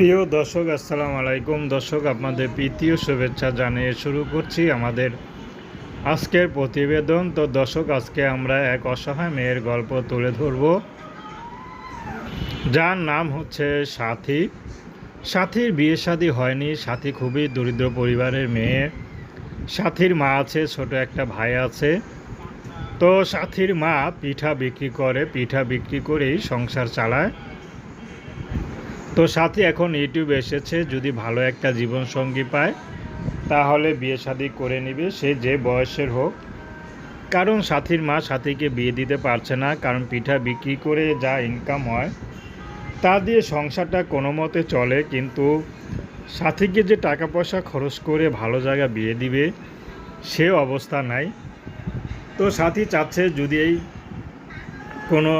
প্রিয় দর্শক, আসসালামু আলাইকুম। দর্শক, আপনাদের প্রীতীয় শুভেচ্ছা জানিয়ে শুরু করছি আমাদের আজকের প্রতিবেদন। তো দর্শক, আজকে আমরা এক অসহায় মেয়ের গল্প তুলে ধরব। যার নাম হচ্ছে সাথী। সাথীর বিয়ে শাদী হয়নি। সাথী খুবই দরিদ্র পরিবারের মেয়ে। সাথীর মা আছে, ছোট একটা ভাই আছে। তো সাথীর মা পিঠা বিক্রি করে, পিঠা বিক্রি করেই সংসার চালায়। তো সাথী এখন ইউটিউবে এসেছে, যদি ভালো একটা জীবনসঙ্গী পায়, তাহলে বিয়ে শাদি করে নিবে, সে যে বয়সের হোক। কারণ সাথীর মা সাথীকে বিয়ে দিতে পারছে না, কারণ পিঠা বিক্রি করে যা ইনকাম হয়, তা দিয়ে সংসারটা কোনো মতে চলে। কিন্তু সাথীকে যে টাকা পয়সা খরচ করে ভালো জায়গা বিয়ে দিবে, সে অবস্থা নাই। তো সাথী চাচ্ছে যদি এই কোনো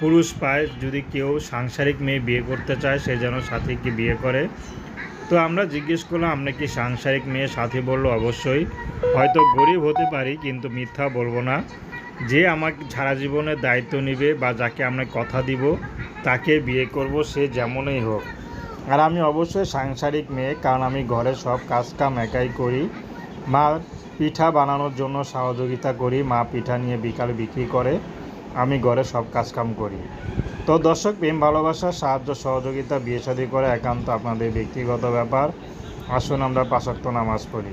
পুরুষ পায় যদি কেউ সাংসারিক মেয়ে বিয়ে করতে চায়, সে যেন সাথীকে বিয়ে করে। তো আমরা জিজ্ঞেস করলাম আমরা কি সাংসারিক মেয়ে? সাথী বলল, অবশ্যই। হয়তো গরিব হতে পারি, কিন্তু মিথ্যা বলব না। যে আমাকে সারা জীবনের দায়িত্ব নেবে বা যাকে আমরা কথা দিব, তাকে বিয়ে করব, সে যেমনই হোক। আর আমি অবশ্যই সাংসারিক মেয়ে, কারণ আমি ঘরে সব কাজ কাম একাই করি। মা পিঠা বানানোর জন্য সহযোগিতা করি, মা পিঠা নিয়ে বিকালে বিক্রি করে। আমি ঘরে সব কাজকাম করি। তো দর্শক, প্রেম, ভালোবাসা, সাহায্য, সহযোগিতা, বিয়ে শাদী করে একান্ত আপনাদের ব্যক্তিগত ব্যাপার। আসুন আমরা পাশাক্ত নামাজ পড়ি।